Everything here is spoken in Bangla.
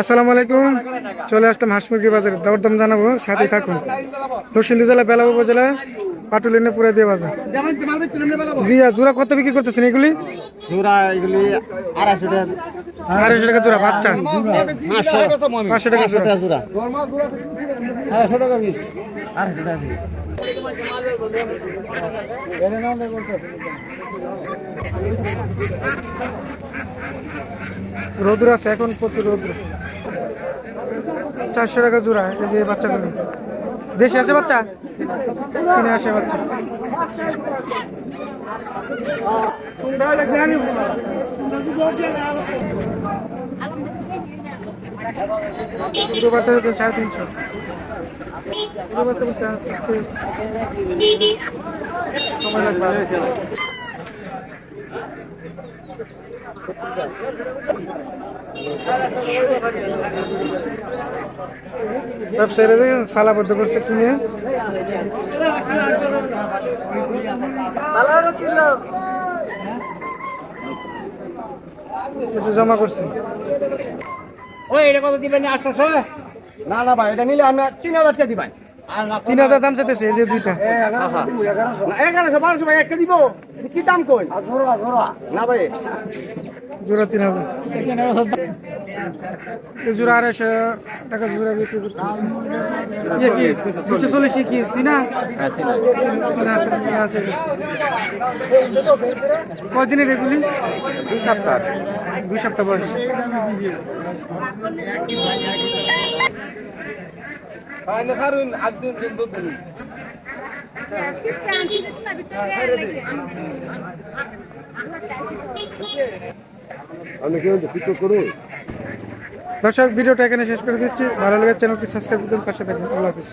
আসসালামু আলাইকুম। চলে আসলাম হাঁস মুরগির বাজারে। দাবার দাম জানাব সাথে থাকুন। নরসিংদী জেলা বেলা উপজেলা পাটুলিনে পুরা দিয়ে বাজার। জি জোড়া কত বিক্রি করতেছেন এগুলি? জোড়া এগুলি আড়াইশো টাকা। আড়াইশো টাকা জোড়া বাচ্চা? পাঁচশো টাকা জোড়া। আড়াইশো টাকা পিস। আড়াইশো টাকা পিস। রৌদ্র আছে এখন প্রচুর রৌদ্র। চারশো টাকা জোড়া এই যে বাচ্চাগুলো দেশে আছে বাচ্চা? চীনে আসে বাচ্চা। পুরো বাচ্চা হতে সাড়ে তিনশো। পুরো বাচ্চা বলতে আস্তে আস্তে। সময় লাগবে ব্যবসায়ীরা সালাবদ্ধ করছে কিনে জমা করছে। ওই এটা কত দিবেন? আটশোশো? না না ভাই এটা নিলে আমি তিন হাজার টাকা দিবেন তিন হাজার দাম চাইতেছে এই যে দুইটা। এগারোশো বারোশো ভাই একটা দিব কি দাম কই না ভাই জোড়া তিন হাজার। জোড়া আড়াইশো টাকা জোড়া বিক্রি করতেছে। ইয়ে কি? দুশো চল্লিশ কি? চিনা? আছে কদিনের এগুলি? দুই সপ্তাহ। দুই সপ্তাহ বয়স আমি কি বলছি টিকটক করুন দর্শক ভিডিওটা এখানে শেষ করে দিচ্ছি। ভালো লাগে চ্যানেলটি সাবস্ক্রাইব করতে পাশে থাকবেন। আল্লাহ হাফিজ।